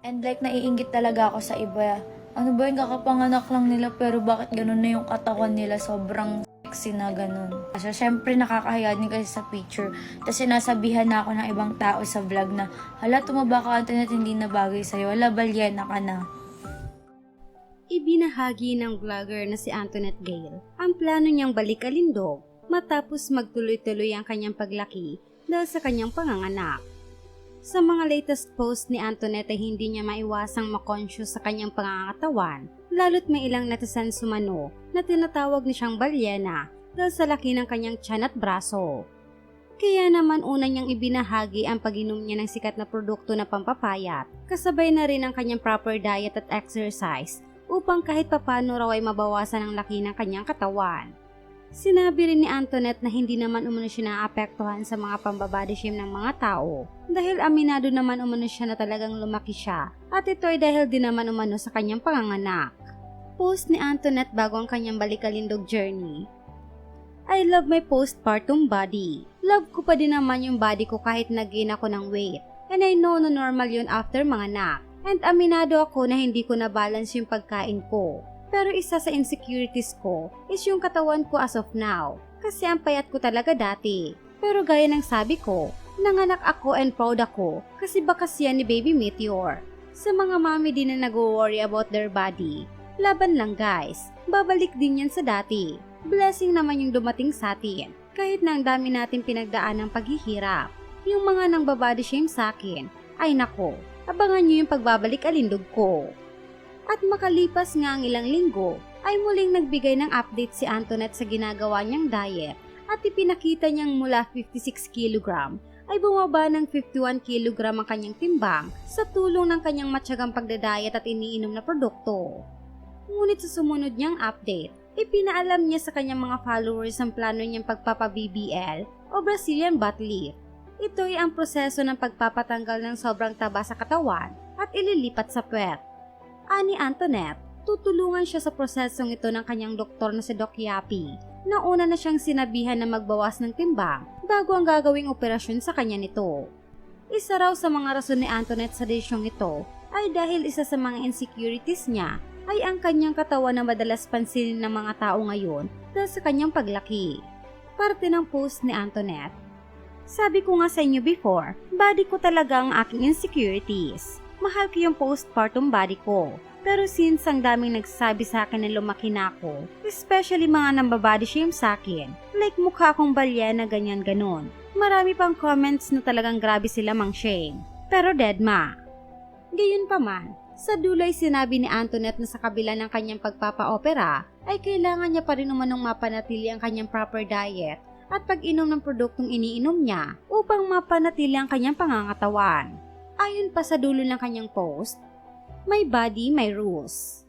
And like, naiingit talaga ako sa iba. Ano ba yung kakapanganak lang nila pero bakit ganun na yung katawan nila? Sobrang sexy na ganun. Kasi syempre nakakahiya din kasi sa picture. Tapos sinasabihan na ako ng ibang tao sa vlog na, hala, tumaba ka Antoinette, hindi na bagay sa'yo. Hala, balyena ka na. Ibinahagi ng vlogger na si Antoinette Gale ang plano niyang balik alindog matapos magtuloy-tuloy ang kanyang paglaki dahil sa kanyang panganganak. Sa mga latest post ni Antoinette ay hindi niya maiwasang makonscious sa kanyang pangangatawan lalo't may ilang netizen sumano na tinatawag ni siyang balyena dahil sa laki ng kanyang tiyan at braso. Kaya naman una niyang ibinahagi ang pag-inom niya ng sikat na produkto na pampapayat, kasabay na rin ang kanyang proper diet at exercise upang kahit papano raw ay mabawasan ang laki ng kanyang katawan. Sinabi rin ni Antoinette na hindi naman umano siya naapektuhan sa mga pambabody shame ng mga tao dahil aminado naman umano siya na talagang lumaki siya at ito ay dahil din naman umano sa kanyang panganganak. Post ni Antoinette bago ang kanyang balikalindog journey. I love my postpartum body. Love ko pa din naman yung body ko kahit nag-gain ako ng weight. And I know na normal yun after mga anak. And aminado ako na hindi ko na-balance yung pagkain ko. Pero isa sa insecurities ko is yung katawan ko as of now. Kasi ang payat ko talaga dati. Pero gaya ng sabi ko, nanganak ako and proud ako kasi bakas yan ni Baby Meteor. Sa mga mami din na nag-worry about their body, laban lang guys, babalik din yan sa dati. Blessing naman yung dumating sa atin, kahit na ang dami natin pinagdaan ng paghihirap. Yung mga nang babody shame sa akin, ay nako, abangan nyo yung pagbabalik alindog ko. At makalipas nga ang ilang linggo, ay muling nagbigay ng update si Antoinette sa ginagawa niyang diet at ipinakita niyang mula 56 kg ay bumaba ng 51 kg ang kanyang timbang sa tulong ng kanyang matyagang pagdadayet at iniinom na produkto. Ngunit sa sumunod niyang update, ipinaalam niya sa kanyang mga followers ang plano niyang pagpapa-BBL o Brazilian butt lift. Ito ay ang proseso ng pagpapatanggal ng sobrang taba sa katawan at ililipat sa puwet. Ani Antoinette, tutulungan siya sa prosesong ito ng kanyang doktor na si Doc Yapi na una na siyang sinabihan na magbawas ng timbang bago ang gagawing operasyon sa kanya nito. Isa raw sa mga rason ni Antoinette sa desisyong ito ay dahil isa sa mga insecurities niya ay ang kanyang katawan na madalas pansinin ng mga tao ngayon dahil sa kanyang paglaki. Parte ng post ni Antoinette. Sabi ko nga sa inyo before, body ko talaga ang aking insecurities. Mahal ko yung postpartum body ko. Pero since ang daming nagsasabi sa akin na lumaki na ako, especially mga nambabody shame sa akin, like mukha akong balya na ganyan ganon. Marami pang comments na talagang grabe sila mang shame. Pero deadma. Gayun pa man, sa dulay sinabi ni Antoinette na sa kabila ng kanyang pagpapa-opera, ay kailangan niya pa rin umanong mapanatili ang kanyang proper diet at pag-inom ng produktong iniinom niya upang mapanatili ang kanyang pangangatawan. Ayon pa sa dulo ng kanyang post, My body, my rules.